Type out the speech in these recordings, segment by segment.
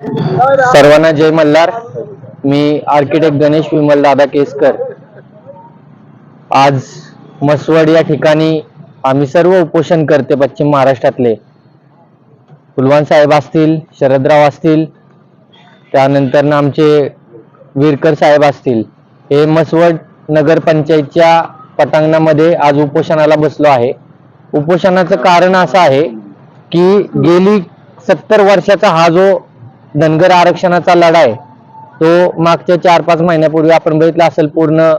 सर्वांना जय मल्हार. मी आर्किटेक्ट गणेश विमल दादा केसकर. आज मसवड या ठिकाणी आम्ही सर्व उपोषण करते पश्चिम महाराष्ट्रातले. कुलवान साहेब असतील शरदराव असतील त्यानंतर आमचे विरकर साहेब असतील. हे मसवड नगरपंचायतच्या पटांगणामध्ये आज उपोषणाला बसलो आहे. उपोषणाचं कारण असं आहे की गेली सत्तर वर्षाचा हा जो धनगर आरक्षणाचा लढा आहे तो मागच्या चार पाच महिन्यापूर्वी आपण बघितला असेल पूर्ण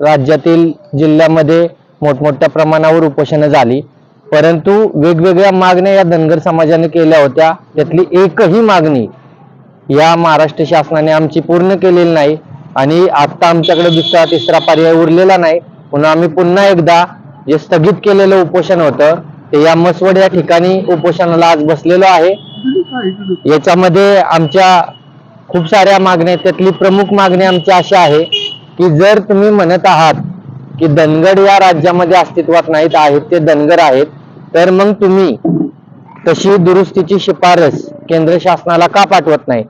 राज्यातील जिल्ह्यामध्ये मोठमोठ्या प्रमाणावर उपोषणं झाली. परंतु वेगवेगळ्या मागण्या या धनगर समाजाने केल्या होत्या. त्यातली एकही मागणी या महाराष्ट्र शासनाने आमची पूर्ण केलेली नाही आणि आता आमच्याकडे दुसरा तिसरा पर्याय उरलेला नाही. म्हणून आम्ही पुन्हा एकदा जे स्थगित केलेलं उपोषण होतं ते या मसवड या ठिकाणी उपोषणाला आज बसलेलो आहे. याच्यामध्ये आमच्या खूप साऱ्या मागण्या त्यातली प्रमुख मागणी आमची अशी आहे की जर तुम्ही म्हणत आहात की धनगड या राज्यामध्ये अस्तित्वात नाहीत आहेत ते धनगर आहेत तर मग तुम्ही तशी दुरुस्तीची शिफारस केंद्र शासनाला का पाठवत नाही?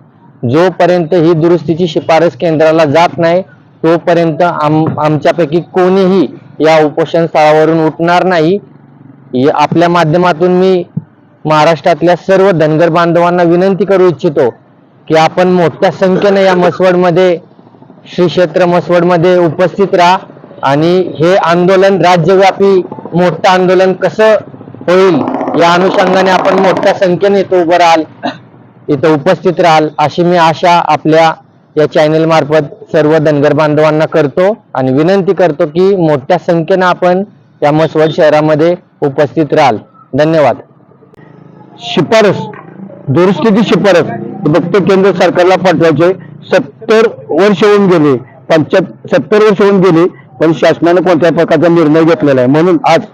जोपर्यंत ही दुरुस्तीची शिफारस केंद्राला जात नाही तोपर्यंत आम आमच्यापैकी कोणीही या उपोषण स्थळावरून उठणार नाही. आपल्या माध्यमातून मी महाराष्ट्रातल्या सर्व धनगर बांधवांना विनंती करू इच्छितो की आपण मोठ्या संख्येने या मसवडमध्ये श्री क्षेत्र मसवडमध्ये उपस्थित राहा आणि हे आंदोलन राज्यव्यापी मोठं आंदोलन कसं होईल या अनुषंगाने आपण मोठ्या संख्येने इथं उभं राहाल इथं उपस्थित राहाल अशी मी आशा आपल्या या चॅनल मार्फत सर्व धनगर बांधवांना करतो आणि विनंती करतो की मोठ्या संख्येनं आपण या मसवड शहरामध्ये उपस्थित राहाल. धन्यवाद. शिफारस दुरुस्तीची शिफारस फक्त केंद्र सरकारला पाठवायचे. सत्तर वर्ष होऊन गेले. पंच्याहत्तर सत्तर वर्ष होऊन गेले पण शासनाने कोणत्या प्रकारचा निर्णय घेतलेला आहे? म्हणून आज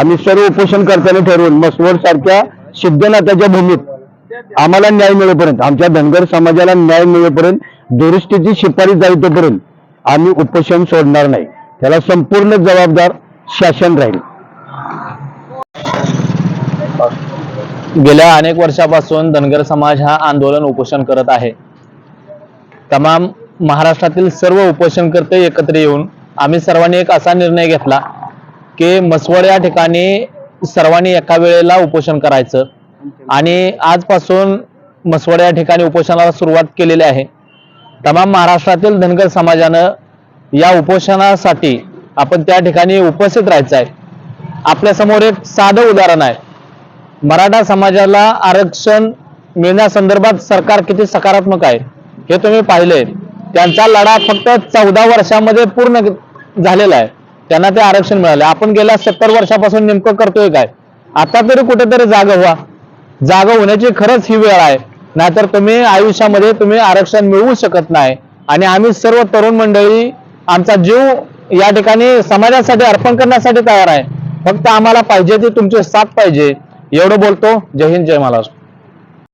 आम्ही सर्व उपोषण करताना ठरवून मसवड सारख्या सिद्धनाथाच्या भूमीत आम्हाला न्याय मिळेपर्यंत आमच्या धनगर समाजाला न्याय मिळेपर्यंत दुरुस्तीची शिफारस जाईल तोपर्यंत आम्ही उपोषण सोडणार नाही. त्याला संपूर्ण जबाबदार शासन राहील. गेल्या अनेक वर्षापासून धनगर समाज हा आंदोलन उपोषण करत आहे. तमाम महाराष्ट्रातील सर्व उपोषणकर्ते एकत्र येऊन आम्ही सर्वांनी एक असा निर्णय घेतला की मसवड या ठिकाणी सर्वांनी एका वेळेला उपोषण करायचं. आणि आजपासून मसवड या ठिकाणी उपोषणाला सुरुवात केलेली आहे. तमाम महाराष्ट्रातील धनगर समाजानं या उपोषणासाठी आपण त्या ठिकाणी उपस्थित राहायचं आहे. आपल्यासमोर एक साधं उदाहरण आहे. मराठा समाजाला आरक्षण मिळण्यासंदर्भात सरकार किती सकारात्मक आहे हे तुम्ही पाहिले. त्यांचा लढा फक्त चौदा वर्षामध्ये पूर्ण झालेला आहे. त्यांना ते आरक्षण मिळाले. आपण गेल्या सत्तर वर्षापासून नेमकं करतोय काय? आता तरी कुठेतरी जाग व्हा. जाग होण्याची खरंच ही वेळ आहे. नाहीतर तुम्ही आयुष्यामध्ये तुम्ही आरक्षण मिळवू शकत नाही. आणि आम्ही सर्व तरुण मंडळी आमचा जीव या ठिकाणी समाजासाठी अर्पण करण्यासाठी तयार आहे. फक्त आम्हाला पाहिजे ती तुमची साथ पाहिजे. एवढं बोलतो. जय हिंद जय महाराष्ट्र.